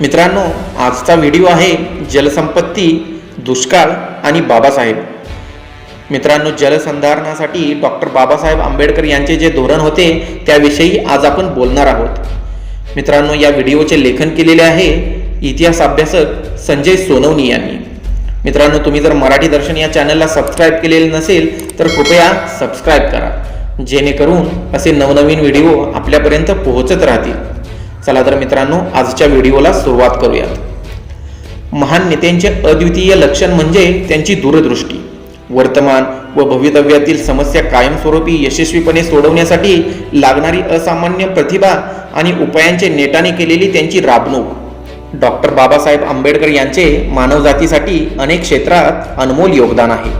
मित्रांनो आजचा व्हिडिओ आहे जलसंपत्ती दुष्काळ आणि बाबासाहेब. मित्रांनो जलसंधारणासाठी डॉक्टर बाबासाहेब आंबेडकर यांचे जे धोरण होते त्याविषयी आज आपण बोलणार आहोत. मित्रांनो या व्हिडिओचे लेखन केलेले आहे इतिहास अभ्यासक संजय सोनवणी यांनी. मित्रांनो तुम्ही जर मराठी दर्शन या चॅनलला सबस्क्राईब केलेले नसेल तर कृपया सबस्क्राईब करा. जेणेकरून असे नवनवीन व्हिडिओ आपल्यापर्यंत पोहोचत राहतील. चला तर मित्रांनो आजच्या व्हिडिओला सुरुवात करूयात. महान नेत्यांचे अद्वितीय लक्षण म्हणजे त्यांची दूरदृष्टी. वर्तमान व भवितव्यातील समस्या कायमस्वरूपी यशस्वीपणे सोडवण्यासाठी लागणारी असामान्य प्रतिभा आणि उपायांचे नेटाने केलेली त्यांची राबणूक. डॉक्टर बाबासाहेब आंबेडकर यांचे मानवजातीसाठी अनेक क्षेत्रात अनमोल योगदान आहे.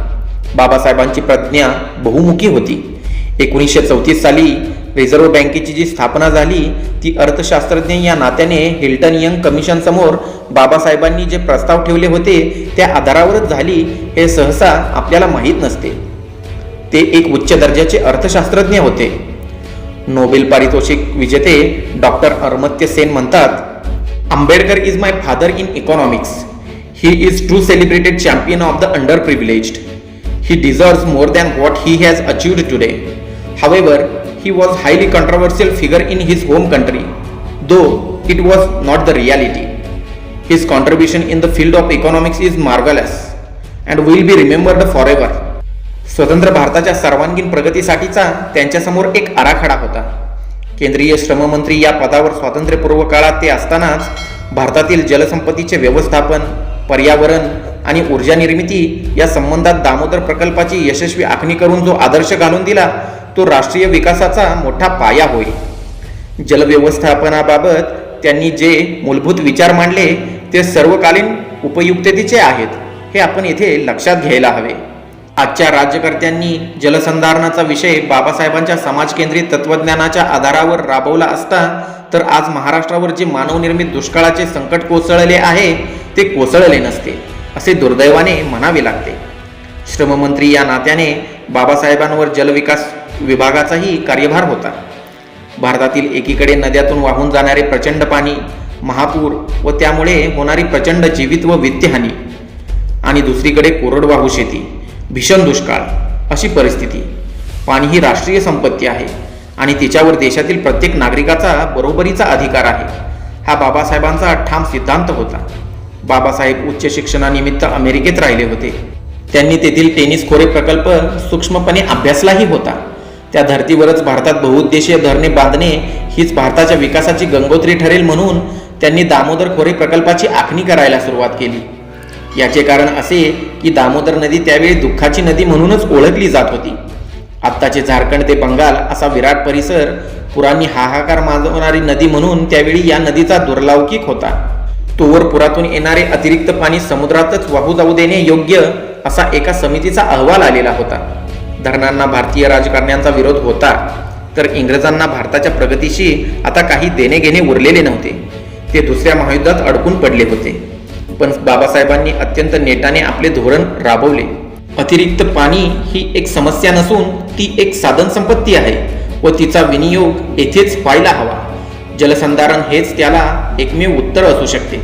बाबासाहेबांची प्रज्ञा बहुमुखी होती. एकोणीसशे चौतीस साली रिझर्व्ह बँकेची जी स्थापना झाली ती अर्थशास्त्रज्ञ या नात्याने हिल्टन यंग कमिशन समोर बाबासाहेबांनी जे प्रस्ताव ठेवले होते त्या आधारावरच झाली हे सहसा आपल्याला माहीत नसते. ते एक उच्च दर्जाचे अर्थशास्त्रज्ञ होते. नोबेल पारितोषिक विजेते डॉक्टर अरमत्य सेन म्हणतात Ambedkar is my father in economics he is true celebrated champion of the underprivileged he deserves more than what he has achieved today however he was highly controversial figure in his home country, though it was not the reality. His contribution in the field of economics is marvelous and will be remembered forever. स्वतंत्र भारताच्या सर्वांगीण प्रगतीसाठीचा त्यांच्यासमोर एक आराखडा होता केंद्रीय श्रममंत्री या पदावर स्वातंत्र्यपूर्व काळात ते असतानाच भारतातील जलसंपत्तीचे व्यवस्थापन पर्यावरण आणि ऊर्जा निर्मिती या संबंधात दामोदर प्रकल्पाची यशस्वी आखणी करून जो आदर्श घालून दिला तो राष्ट्रीय विकासाचा मोठा पाया होईल. जलव्यवस्थापनाबाबत त्यांनी जे मूलभूत विचार मांडले ते सर्वकालीन उपयुक्ततेचे आहेत हे आपण येथे लक्षात घ्यायला हवे. आजच्या राज्यकर्त्यांनी जलसंधारणाचा विषय बाबासाहेबांच्या समाजकेंद्रित तत्वज्ञानाच्या आधारावर राबवला असता तर आज महाराष्ट्रावर जे मानवनिर्मित दुष्काळाचे संकट कोसळले आहे ते कोसळले नसते असे दुर्दैवाने म्हणावे लागते. श्रममंत्री या नात्याने बाबासाहेबांवर जलविकास विभागाचाही कार्यभार होता. भारतातील एकीकडे नद्यातून वाहून जाणारे प्रचंड पाणी महापूर व त्यामुळे होणारी प्रचंड जीवित व वित्तहानी आणि दुसरीकडे कोरडवाहू शेती भीषण दुष्काळ अशी परिस्थिती. पाणी ही राष्ट्रीय संपत्ती आहे आणि तिच्यावर देशातील प्रत्येक नागरिकाचा बरोबरीचा अधिकार आहे. हा बाबासाहेबांचा ठाम सिद्धांत होता. बाबासाहेब उच्च शिक्षणानिमित्त अमेरिकेत राहिले होते. त्यांनी तेथील टेनिस खोरे प्रकल्प सूक्ष्मपणे अभ्यासलाही होता. त्या धर्तीवरच भारतात बहुउद्देशीय धरणे बांधणे हीच भारताच्या विकासाची गंगोत्री ठरेल म्हणून त्यांनी दामोदर खोरे प्रकल्पाची आखणी करायला सुरुवात केली. याचे कारण असे की दामोदर नदी त्यावेळी दुःखाची नदी म्हणूनच ओळखली जात होती. आत्ताचे झारखंड ते बंगाल असा विराट परिसर पुरांनी हाहाकार माजवणारी नदी म्हणून त्यावेळी या नदीचा दुर्लावकिक होता. तोवर पुरातून येणारे अतिरिक्त पाणी समुद्रातच वाहू जाऊ देणे योग्य असा एका समितीचा अहवाल आलेला होता. धरणांना भारतीय राजकारण्यांचा विरोध होता तर इंग्रजांना भारताच्या प्रगतीशी आता काही देणे घेणे उरलेले नव्हते. ते दुसऱ्या महायुद्धात अडकून पडले होते. पण बाबासाहेबांनी अत्यंत नेटाने आपले धोरण राबवले. अतिरिक्त पाणी ही एक समस्या नसून ती एक साधन संपत्ती आहे व तिचा विनियोग येथेच व्हायला हवा. जलसंधारण हेच त्याला एकमेव उत्तर असू शकते.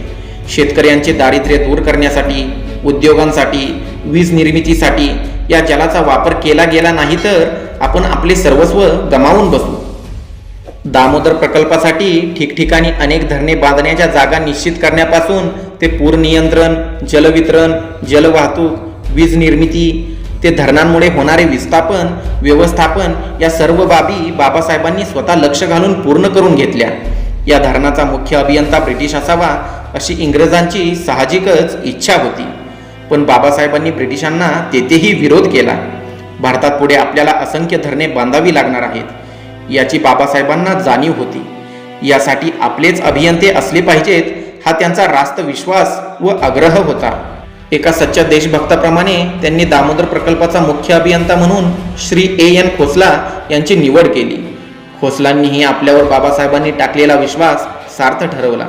शेतकऱ्यांचे दारिद्र्य दूर करण्यासाठी उद्योगांसाठी वीज निर्मितीसाठी या जलाचा वापर केला गेला नाही तर आपण आपले सर्वस्व गमावून बसू. दामोदर प्रकल्पासाठी ठिकठिकाणी अनेक धरणे बांधण्याच्या जागा निश्चित करण्यापासून ते पूर नियंत्रण जलवितरण जलवाहतूक वीज निर्मिती ते धरणांमुळे होणारे विस्थापन व्यवस्थापन या सर्व बाबी बाबासाहेबांनी स्वतः लक्ष घालून पूर्ण करून घेतल्या. या धरणाचा मुख्य अभियंता ब्रिटिश असावा अशी इंग्रजांची साहजिकच इच्छा होती. पण बाबासाहेबांनी ब्रिटिशांना तेथेही विरोध केला. भारतात पुढे आपल्याला असंख्य धरणे बांधावी लागणार आहेत. याची बाबासाहेबांना जाणीव होती. यासाठी आपलेच अभियंते असले पाहिजेत हा त्यांचा रास्त विश्वास व आग्रह होता. एका सच्च्या देशभक्ताप्रमाणे त्यांनी दामोदर प्रकल्पाचा मुख्य अभियंता म्हणून श्री ए. एन. खोसला यांची निवड केली. खोसलांनीही आपल्यावर बाबासाहेबांनी टाकलेला विश्वास सार्थ ठरवला.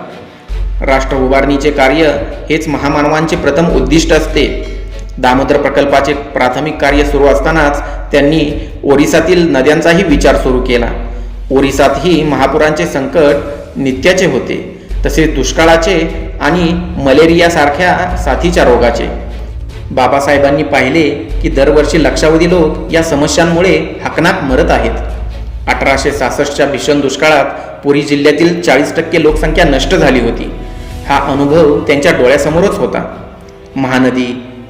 राष्ट्र उभारणीचे कार्य हेच महामानवांचे प्रथम उद्दिष्ट असते. दामोदर प्रकल्पाचे प्राथमिक कार्य सुरू असतानाच त्यांनी ओरिसातील नद्यांचाही विचार सुरू केला. ओरिसातही महापुरांचे संकट नित्याचे होते तसेच दुष्काळाचे आणि मलेरियासारख्या साथीच्या रोगाचे. बाबासाहेबांनी पाहिले की दरवर्षी लक्षावधी लोक या समस्यांमुळे हकनाक मरत आहेत. अठराशे सहासष्टच्या भीषण दुष्काळात पुरी जिल्ह्यातील चाळीस टक्के लोकसंख्या नष्ट झाली होती. हा अनुभव त्यांच्या डोळ्यासमोरच होता. महानदी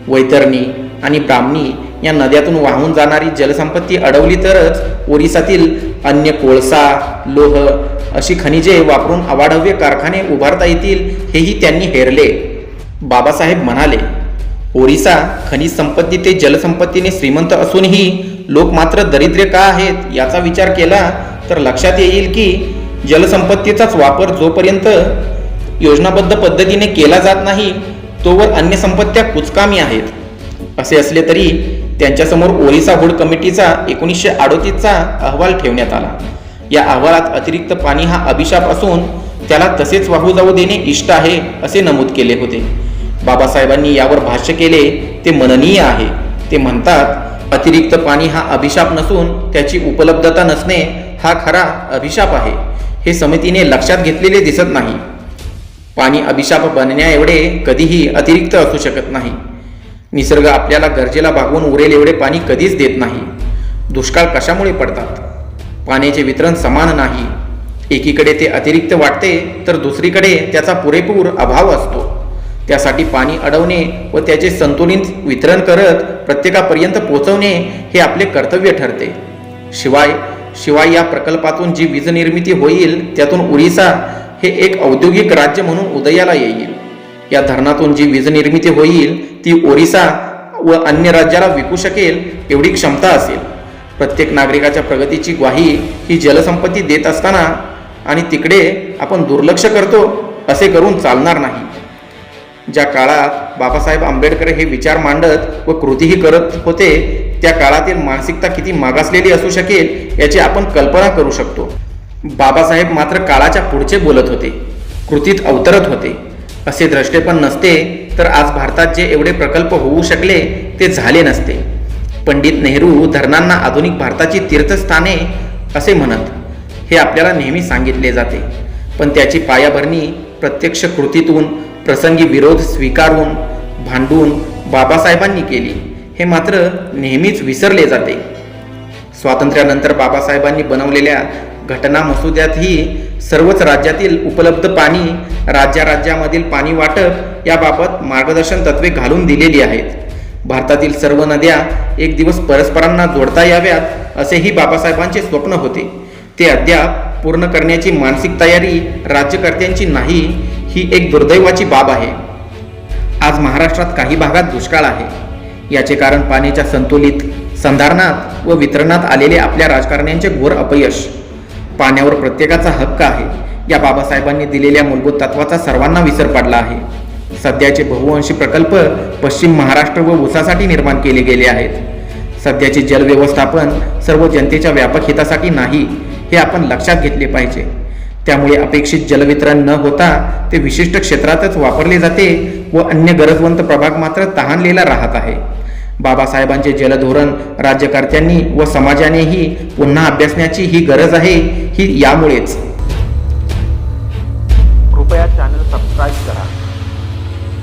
वैतरणी आणि ब्राह्मणी या नद्यातून वाहून जाणारी जलसंपत्ती अडवली तरच ओरिसातील अन्य कोळसा लोह अशी खनिजे वापरून अवाढव्य कारखाने उभारता येतील हेही त्यांनी हेरले. बाबासाहेब म्हणाले ओरिसा खनिज संपत्ती ते जलसंपत्तीने श्रीमंत असूनही लोक मात्र दरिद्र्य का आहेत याचा विचार केला तर लक्षात येईल की जलसंपत्तीचाच वापर जोपर्यंत योजनाबद्ध पद्धतीने केला जात नाही तोवर अन्य संपत्त्या कुचकामी आहेत. असे असले तरी त्यांच्यासमोर ओरिसा होड कमिटीचा एकोणीसशे अडोतीसचा अहवाल ठेवण्यात आला. या अहवालात अतिरिक्त पाणी हा अभिशाप असून त्याला तसेच वाहू जाऊ देणे इष्ट आहे असे नमूद केले होते. बाबासाहेबांनी यावर भाष्य केले ते मननीय आहे. ते म्हणतात अतिरिक्त पाणी हा अभिशाप नसून त्याची उपलब्धता नसणे हा खरा अभिशाप आहे. हे समितीने लक्षात घेतलेले दिसत नाही. पाणी अभिशाप बनण्या एवढे कधीही अतिरिक्त असू शकत नाही. निसर्ग आपल्याला गरजेला भागवून उरेल एवढे पाणी कधीच देत नाही. दुष्काळ कशामुळे पडतात? पाण्याचे वितरण समान नाही. एकीकडे ते अतिरिक्त वाटते तर दुसरीकडे त्याचा पुरेपूर अभाव असतो. त्यासाठी पाणी अडवणे व त्याचे संतुलित वितरण करत प्रत्येकापर्यंत पोहोचवणे हे आपले कर्तव्य ठरते. शिवाय शिवाय या प्रकल्पातून जी वीज निर्मिती होईल त्यातून उरिसा हे एक औद्योगिक राज्य म्हणून उदयाला येईल. या धरणातून जी वीज निर्मिती होईल ती ओरिसा व अन्य राज्याला विकू शकेल एवढी क्षमता असेल. प्रत्येक नागरिकाच्या प्रगतीची ग्वाही ही जलसंपत्ती देत असताना आणि तिकडे आपण दुर्लक्ष करतो असे करून चालणार नाही. ज्या काळात बाबासाहेब आंबेडकर हे विचार मांडत व कृतीही करत होते त्या काळातील मानसिकता किती मागासलेली असू शकेल याची आपण कल्पना करू शकतो. बाबासाहेब मात्र काळाच्या पुढचे बोलत होते. कृतीत अवतरत होते. असे द्रष्टेपण नसते तर आज भारतात जे एवढे प्रकल्प होऊ शकले ते झाले नसते. पंडित नेहरू धरणांना आधुनिक भारताची तीर्थस्थाने असे म्हणत हे आपल्याला नेहमी सांगितले जाते. पण त्याची पायाभरणी प्रत्यक्ष कृतीतून प्रसंगी विरोध स्वीकारून भांडून बाबासाहेबांनी केली हे मात्र नेहमीच विसरले जाते. स्वातंत्र्यानंतर बाबासाहेबांनी बनवलेल्या घटना मसुद्यातही सर्वच राज्यातील उपलब्ध पाणी राज्या राज्यामधील पाणी वाटप याबाबत मार्गदर्शन तत्वे घालून दिलेली आहेत. भारतातील सर्व नद्या एक दिवस परस्परांना जोडता याव्यात असेही बाबासाहेबांचे स्वप्न होते. ते अद्याप पूर्ण करण्याची मानसिक तयारी राज्यकर्त्यांची नाही ही एक दुर्दैवाची बाब आहे. आज महाराष्ट्रात काही भागात दुष्काळ आहे. याचे कारण पाण्याच्या संतुलित संधारणात व वितरणात आलेले आपल्या राजकारण्यांचे घोर अपयश. पाण्यावर प्रत्येकाचा हक्क आहे. या बाबासाहेबांनी दिलेल्या मूलभूत तत्वाचा सर्वांना विसर पडला आहे. सध्याचे बहुवंशी प्रकल्प पश्चिम महाराष्ट्र व ऊसासाठी निर्माण केले गेले आहेत. सध्याचे जलव्यवस्थापन सर्व जनतेच्या व्यापक हितासाठी नाही हे आपण लक्षात घेतले पाहिजे. त्यामुळे अपेक्षित जलवितरण न होता ते विशिष्ट क्षेत्रातच वापरले जाते व अन्य गरजवंत प्रभाग मात्र तहानलेला राहत आहे. बाबासाहेबांचे जलधोरण राज्यकर्त्यांनी व समाजानेही पुन्हा अभ्यासण्याची ही गरज आहे. ही यामुळेच